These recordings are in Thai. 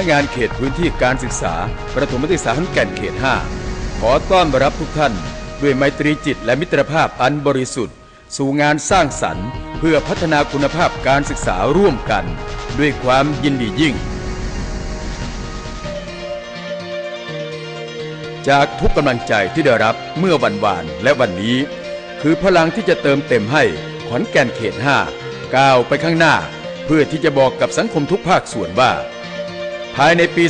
นักงานเขตพื้นที่การศึกษา ประถมศึกษาขอนแก่นเขต 5 ขอต้อนรับทุกท่าน ด้วยไมตรีจิตและมิตรภาพอันบริสุทธิ์ สู่งานสร้างสรรค์ เพื่อพัฒนาคุณภาพการศึกษาร่วมกัน ด้วยความยินดียิ่ง จากทุกกำลังใจที่ได้รับเมื่อวันวานและวันนี้ คือพลังที่จะเติมเต็มให้ขอนแก่นเขต 5 ก้าวไปข้างหน้า เพื่อที่จะบอกกับสังคมทุกภาคส่วนว่า ภายในปี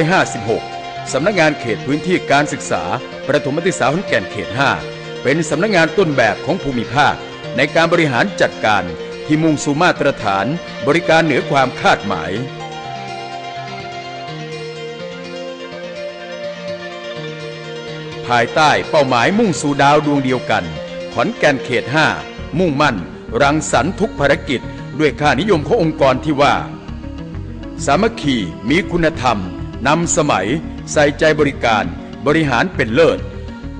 2556 สำนักงานเขตพื้นที่การศึกษา ประถมศึกษาขอนแก่นเขต 5 เป็นสำนักงานต้นแบบของภูมิภาค ในการบริหารจัดการที่มุ่งสู่มาตรฐานบริการเหนือความคาดหมายภายใต้เป้าหมายมุ่งสู่ดาวดวงเดียวกัน ขอนแก่นเขต 5 มุ่งมั่น รังสรรค์ทุกภารกิจ ด้วยค่านิยมขององค์กรที่ว่า สามัคคีมีคุณธรรม นำสมัย ใส่ใจบริการบริหารเป็นเลิศ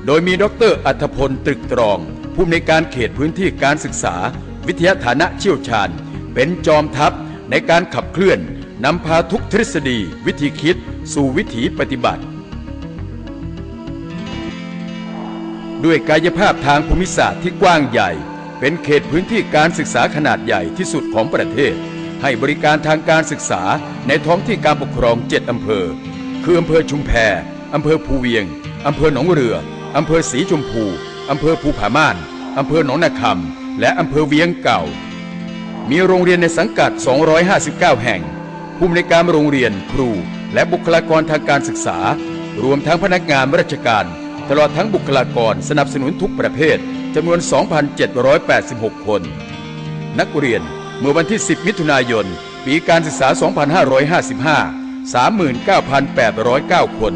โดยมีดรอัธพลตรึกตรอง ผู้อำนการเขตพื้นที่การศึกษา วิทยาฐานะเชี่ยวชาญ เป็นจอมทัพในการขับเคลื่อนนำพาทุกทฤษฎี วิธีคิด สู่วิถีปฏิบัติ ด้วยกายภาพทางภูมิศาสตร์ที่กว้างใหญ่ เป็นเขตพื้นที่การศึกษาขนาดใหญ่ที่สุดของประเทศ ให้บริการทางการศึกษาในท้องที่การปกครอง 7 อำเภอ คืออำเภอชุมแพอำเภอภูเวียง อำเภอหนองเรือ อำเภอศรีชมพู อำเภอภูผาม่าน อำเภอหนองนาคำ และอำเภอเวียงเก่า มีโรงเรียนในสังกัด 259 แห่ง ผู้อำนการโรงเรียนครู และบุคลากรทางการศึกษา รวมทั้งพนักงานราชการ ตลอดทั้งบุคลากรสนับสนุนทุกประเภทจำนวน 2,786 คน นักเรียน เมื่อวันที่ 10 มิถุนายน ปีการศึกษา 2555 39,809 คน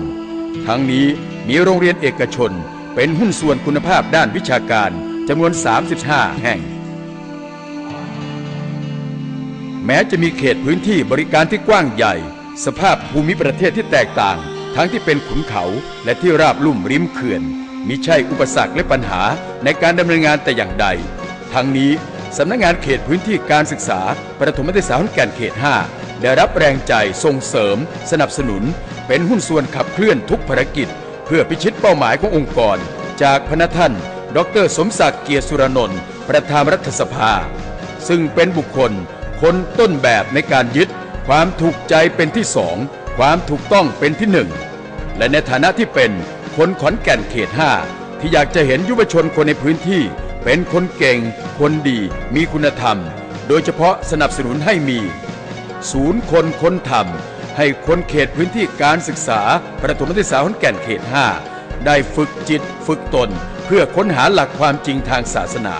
ทั้งนี้มีโรงเรียนเอกชน เป็นหุ้นส่วนคุณภาพด้านวิชาการจำนวน 35 แห่ง แม้จะมีเขตพื้นที่บริการที่กว้างใหญ่ สภาพภูมิประเทศที่แตกต่าง ทั้งที่เป็นขุนเขาและที่ราบลุ่มริมเขื่อนมิใช่อุปสรรคและปัญหาในการดำเนินงานแต่อย่างใด ทั้งนี้ สำนักงานเขตพื้นที่การศึกษา ประถมศึกษาขอนแก่นเขต 5 ได้รับแรงใจส่งเสริม สนับสนุน เป็นหุ้นส่วนขับเคลื่อนทุกภารกิจ เพื่อพิชิตเป้าหมายขององค์กร จากพนักท่าน ดร สมศักดิ์เกียรติสุรนนท์ประธานรัฐสภา ซึ่งเป็นบุคคล คนต้นแบบในการยึด ความถูกใจเป็นที่สองความถูกต้องเป็นที่หนึ่งและในฐานะที่เป็นคนขอนแก่นเขต 5 ที่อยากจะเห็นยุวชนคนในพื้นที่ เป็นคนเก่ง คนดีมีคุณธรรม โดยเฉพาะสนับสนุนให้มี ศูนย์คนคนธรรม ให้คนเขตพื้นที่การศึกษา ประถมศึกษาขอนแก่นเขต 5 ได้ฝึกจิตฝึกตน เพื่อค้นหาหลักความจริงทางศาสนา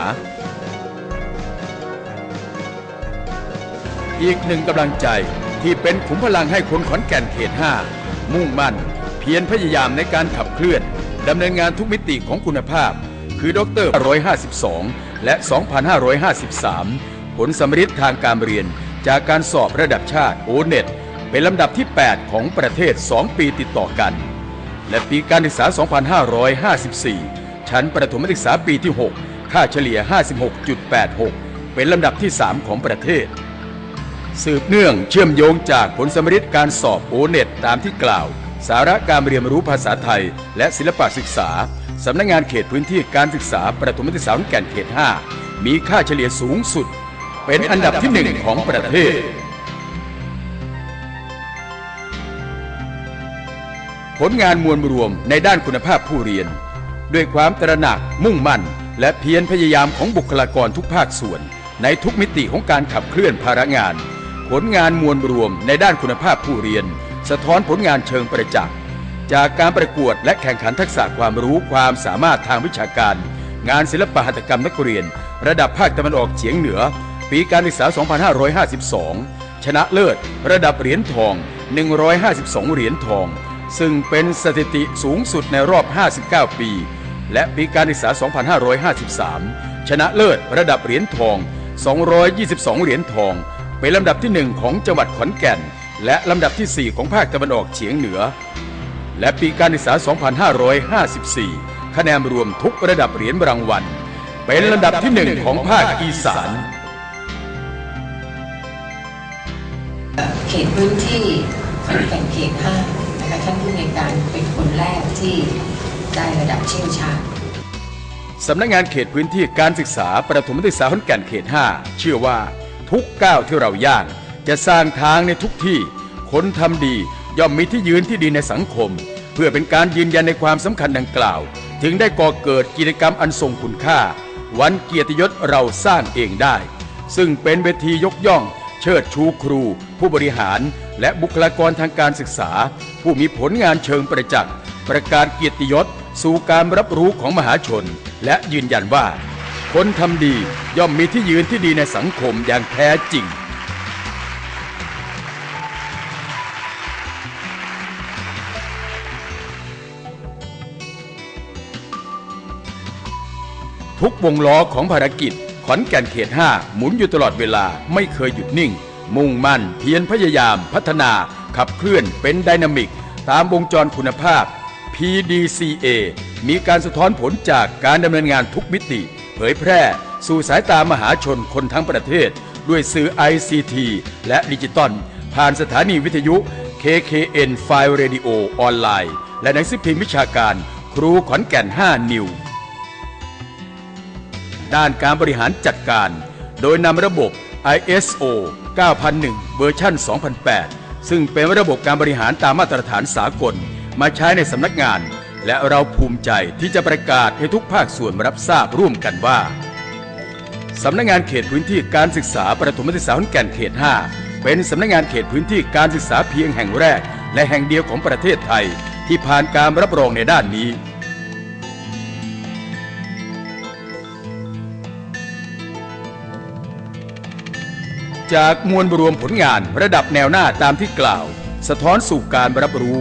อีกหนึ่งกำลังใจที่เป็นขุมพลังให้คนขอนแก่นเขต 5 มุ่งมั่น เพียรพยายามในการขับเคลื่อนดำเนินงานทุกมิติของคุณภาพ คือดร152 และ 2553 ผลสำริดทางการเรียนจากการสอบระดับชาติโอเน็ตเป็นลำดับที่ 8 ของประเทศ 2 ปีติดต่อกัน และปีการศึกษา 2554 ชั้นประถมศึกษาปีที่ 6 ค่าเฉลี่ย 56.86 เป็นลำดับที่ 3 ของประเทศ สืบเนื่องเชื่อมโยงจากผลสำริดการสอบโอเน็ตตามที่กล่าว สาระการเรียนรู้ภาษาไทยและศิลปศึกษา สำนักงานเขตพื้นที่การศึกษาประถมศึกษาขอนแก่นเขต 5 มีค่าเฉลี่ยสูงสุด เป็นอันดับที่หนึ่งของประเทศ ผลงานมวลรวมในด้านคุณภาพผู้เรียน ด้วยความตระหนักมุ่งมั่น และเพียรพยายามของบุคลากรทุกภาคส่วน ในทุกมิติของการขับเคลื่อนภาระงาน ผลงานมวลรวมในด้านคุณภาพผู้เรียน สะท้อนผลงานเชิงประจักษ์ จากการประกวดและแข่งขันทักษะความรู้ความสามารถทางวิชาการ งานศิลปหัตถกรรมนักเรียน ระดับภาคตะวันออกเฉียงเหนือ ปีการศึกษา 2552 ชนะเลิศ ระดับเหรียญทอง 152 เหรียญทอง ซึ่งเป็นสถิติสูงสุดในรอบ 59 ปี และปีการศึกษา 2553 ชนะเลิศระดับเหรียญทอง 222 เหรียญทอง เป็นลำดับที่ 1 ของจังหวัดขอนแก่น และลำดับที่ 4 ของภาคตะวันออกเฉียงเหนือ และปีการศึกษา 2554 คะแนนรวมทุกระดับเหรียญรางวัล เป็นลำดับที่1ของภาคอีสาน เขตพื้นที่ขอนแก่นเขตห้านะคะท่านผู้ในวยการเป็นคนแรกที่ได้ระดับเชี่ยวชาญสำนักงานเขตพื้นที่การศึกษาประถมศึกษาขอนแก่นเขต 5 เชื่อว่าทุกก้าวที่เราย่าง จะสร้างทางในทุกที่ คนทำดี ย่อมมีที่ยืนที่ดีในสังคม เพื่อเป็นการยืนยันในความสำคัญดังกล่าว ถึงได้ก่อเกิดกิจกรรมอันทรงคุณค่า วันเกียรติยศเราสร้างเองได้ ซึ่งเป็นเวทียกย่อง เชิดชูครู ผู้บริหาร และบุคลากรทางการศึกษา ผู้มีผลงานเชิงประจักษ์ประกาศเกียรติยศ สู่การรับรู้ของมหาชน และยืนยันว่า คนทำดีย่อมมีที่ยืนที่ดีในสังคมอย่างแท้จริง ทุกวงล้อของภารกิจ ขอนแก่นเขต 5 หมุนอยู่ตลอดเวลาไม่เคยหยุดนิ่ง มุ่งมั่นเพียรพยายามพัฒนา ขับเคลื่อนเป็นไดนามิก ตามวงจรคุณภาพ PDCA มีการสะท้อนผลจากการดำเนินงานทุกมิติ เผยแพร่ สู่สายตามหาชนคนทั้งประเทศ ด้วยสื่อ ICT และดิจิตอลผ่านสถานีวิทยุ KKN File Radio ออนไลน์ และหนังสือพิมพ์วิชาการ ครูขอนแก่น 5 นิว ด้านการบริหารจัดการ โดยนำระบบ ISO 9001 เวอร์ชัน2008 ซึ่งเป็นระบบการบริหารตามมาตรฐานสากล มาใช้ในสำนักงาน และเราภูมิใจที่จะประกาศให้ทุกภาคส่วนรับทราบร่วมกันว่าสำนักงานเขตพื้นที่การศึกษาประถมศึกษาขอนแก่นเขต 5 เป็นสำนักงานเขตพื้นที่การศึกษาเพียงแห่งแรก และแห่งเดียวของประเทศไทย ที่ผ่านการรับรองในด้านนี้ จากมวลรวมผลงานระดับแนวหน้าตามที่กล่าว สะท้อนสู่การรับรู้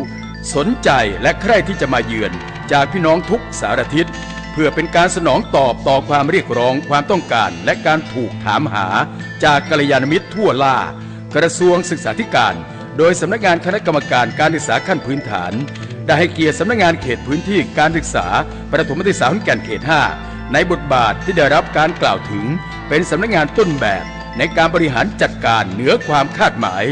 สนใจและใคร่ที่จะมาเยือน จากพี่น้องทุกสารทิศเพื่อเป็นการสนองตอบต่อความเรียกร้องความต้องการและการถูกถามหา จากกัลยาณมิตรทั่วล่า กระทรวงศึกษาธิการ โดยสำนักงานคณะกรรมการการศึกษาขั้นพื้นฐาน ได้ให้เกียรติสำนักงานเขตพื้นที่การศึกษา ประถมศึกษาขอนแก่นเขต 5 ในบทบาทที่ได้รับการกล่าวถึงเป็นสำนักงานต้นแบบ ในการบริหารจัดการเหนือความคาดหมาย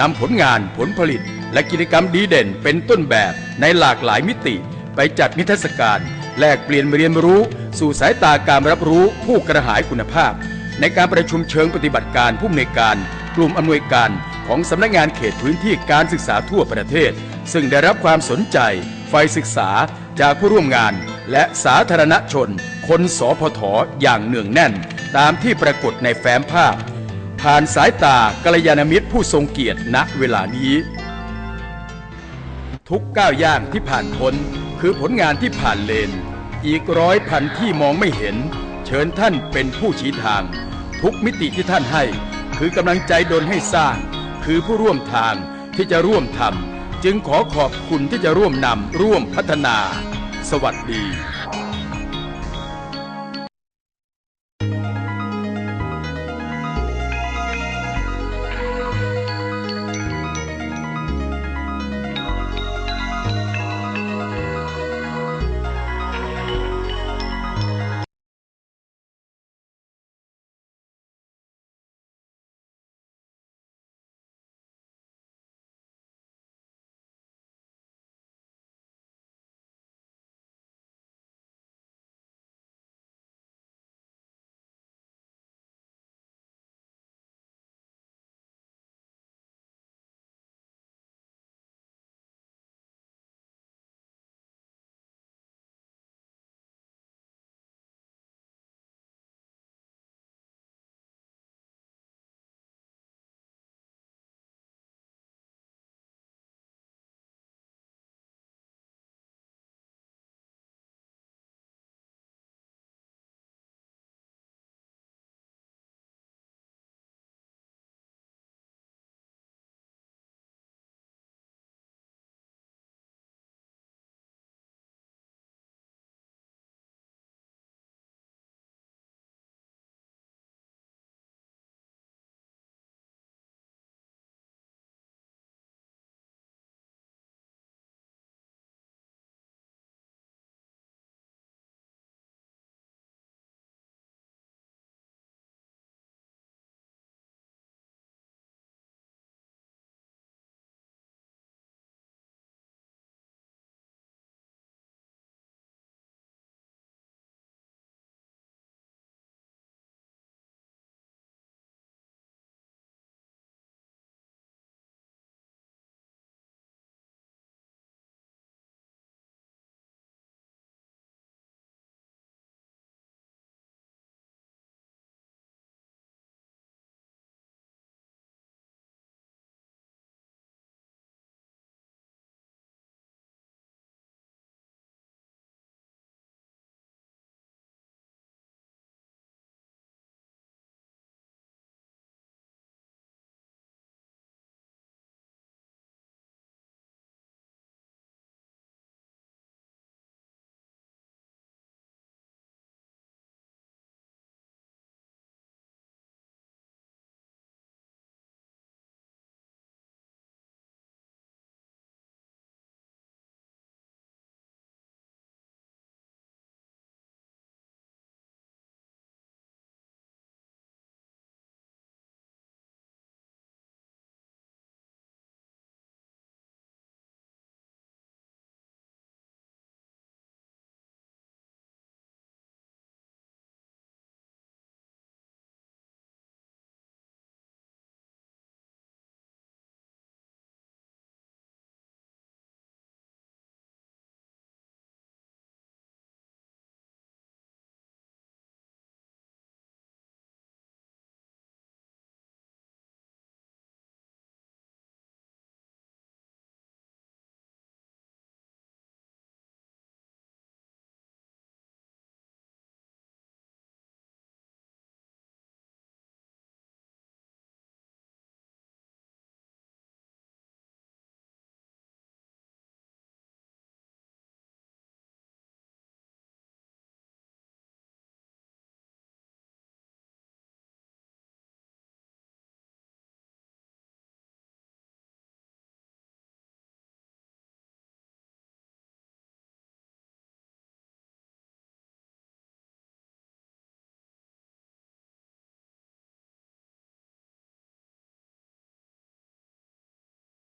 นำผลงานผลผลิต และกิจกรรมดีเด่นเป็นต้นแบบในหลากหลายมิติ ไปจัดนิทรรศการ แลกเปลี่ยนเรียนรู้ สู่สายตาการรับรู้ผู้กระหายคุณภาพ ในการประชุมเชิงปฏิบัติการผู้อำนวยการ กลุ่มอำนวยการของสำนักงานเขตพื้นที่การศึกษาทั่วประเทศ ซึ่งได้รับความสนใจไฟศึกษาจากผู้ร่วมงาน และสาธารณชน คนสพทอย่างเนืองแน่น ตามที่ปรากฏในแฟ้มภาพ ผ่านสายตากัลยาณมิตรผู้ทรงเกียรติณเวลานี้ ทุกก้าวย่างที่ผ่านพ้นคือผลงานที่ผ่านเลน อีกร้อยพันที่มองไม่เห็น เชิญท่านเป็นผู้ชี้ทาง ทุกมิติที่ท่านให้ คือกำลังใจดนให้สร้าง คือผู้ร่วมทางที่จะร่วมทำจึงขอขอบคุณที่จะร่วมนำร่วมพัฒนา สวัสดี